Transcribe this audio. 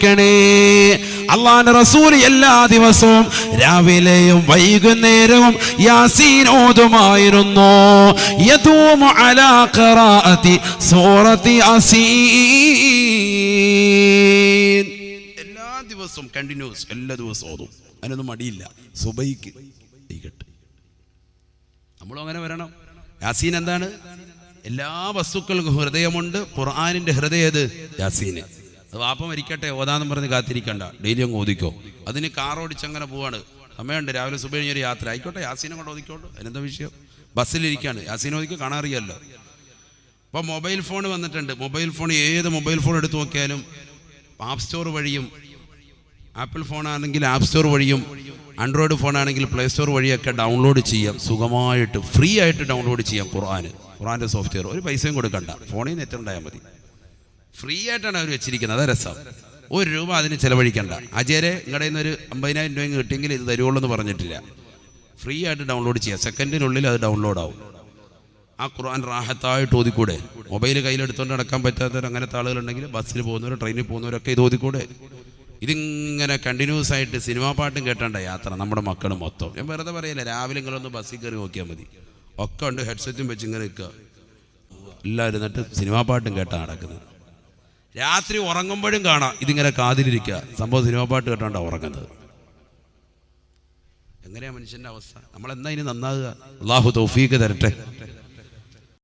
ഓർക്കണേ അള്ളാന്റെ റസൂൽ എല്ലാ ദിവസവും രാവിലെയും വൈകുന്നേരവും യാസീനോതുമായിരുന്നു. സൂറത്തി എല്ലാ ദിവസവും കണ്ടിന്യൂസ് എല്ലാ ദിവസവും ഓതും. അതിനൊന്നും മടിയില്ല. സുബൈക്ക് നമ്മളും അങ്ങനെ വരണം. യാസീൻ എന്താണ്? എല്ലാ വസ്തുക്കൾക്കും ഹൃദയമുണ്ട്. ഖുർആാനിന്റെ ഹൃദയത് യാസീൻ വാപ്പ മരിക്കട്ടെ ഓതാന്നും പറഞ്ഞ് കാത്തിരിക്കണ്ട. ഡെയിലി അങ്ങ് ഓദിക്കോ അതിന് കാർ ഓടിച്ചങ്ങനെ പോവാണ്. സമയമുണ്ട് രാവിലെ സുബൈ കഴിഞ്ഞൊരു യാത്ര. ആയിക്കോട്ടെ യാസീനെ കൊണ്ട് ഓദിക്കോട്ടെ അതിനെന്താ വിഷയം? ബസ്സിലിരിക്കാണ് യാസീൻ ഓദിക്കോ കാണാറിയല്ലോ ഇപ്പോൾ മൊബൈൽ ഫോൺ വന്നിട്ടുണ്ട്. മൊബൈൽ ഫോൺ ഏത് മൊബൈൽ ഫോൺ എടുത്തു നോക്കിയാലും ആപ്പ് സ്റ്റോർ വഴിയും ആപ്പിൾ ഫോൺ ആണെങ്കിൽ ആപ്പ് സ്റ്റോർ വഴിയും ആൻഡ്രോയിഡ് ഫോൺ ആണെങ്കിൽ പ്ലേ സ്റ്റോർ വഴിയൊക്കെ ഡൗൺലോഡ് ചെയ്യാം. സുഖമായിട്ട് ഫ്രീ ആയിട്ട് ഡൗൺലോഡ് ചെയ്യാം ഖുർആൻ ഖുർആന്റെ സോഫ്റ്റ്വെയർ ഒരു പൈസയും കൊടുക്കണ്ട. ഫോണിൽ നെറ്റ് ഉണ്ടായാൽ മതി. ഫ്രീ ആയിട്ടാണ് അവർ വെച്ചിരിക്കുന്നത്. അതാ രസം. ഒരു രൂപ അതിന് ചിലവഴിക്കണ്ട. അജയരെ നിങ്ങളുടെ നിന്ന് ഒരു അമ്പതിനായിരം രൂപ കിട്ടിയെങ്കിൽ ഇത് തരുവുള്ളൂ എന്ന് പറഞ്ഞിട്ടില്ല. ഫ്രീ ആയിട്ട് ഡൗൺലോഡ് ചെയ്യാം. സെക്കൻഡിനുള്ളിൽ അത് ഡൗൺലോഡ് ആവും. ആ ഖുർആൻ റാഹത്തായിട്ട് ഓതിക്കൂടെ. മൊബൈൽ കയ്യിലെടുത്തുകൊണ്ട് നടക്കാൻ പറ്റാത്തവർ അങ്ങനത്തെ ആളുകളുണ്ടെങ്കിൽ ബസ്സിൽ പോകുന്നവർ ട്രെയിനിൽ പോകുന്നവരൊക്കെ ഇത് ഓതിക്കൂടെ. ഇതിങ്ങനെ കണ്ടിന്യൂസ് ആയിട്ട് സിനിമാ പാട്ടും കേട്ടേണ്ട യാത്ര നമ്മുടെ മക്കൾ മൊത്തം. ഞാൻ വെറുതെ പറയില്ല രാവിലെ നിങ്ങളൊന്ന് ബസ്സിൽ കയറി നോക്കിയാൽ മതി. ഒക്കെ ഉണ്ട് ഹെഡ്സെറ്റും വെച്ച് ഇങ്ങനെ നിൽക്കുക. എല്ലാവരും എന്നിട്ട് സിനിമാ പാട്ടും കേട്ടാണ് നടക്കുന്നത്. രാത്രി ഉറങ്ങുമ്പോഴും കാണാം. ഇതിങ്ങനെ കാതിലിരിക്കുക. സംഭവം സിനിമ പാട്ട് കേട്ടോണ്ടാണ് ഉറങ്ങുന്നത്. എങ്ങനെയാ മനുഷ്യന്റെ അവസ്ഥ? നമ്മൾ എന്നാ ഇനി നന്നാകുക? അള്ളാഹു തൗഫീക്ക് തരട്ടെ.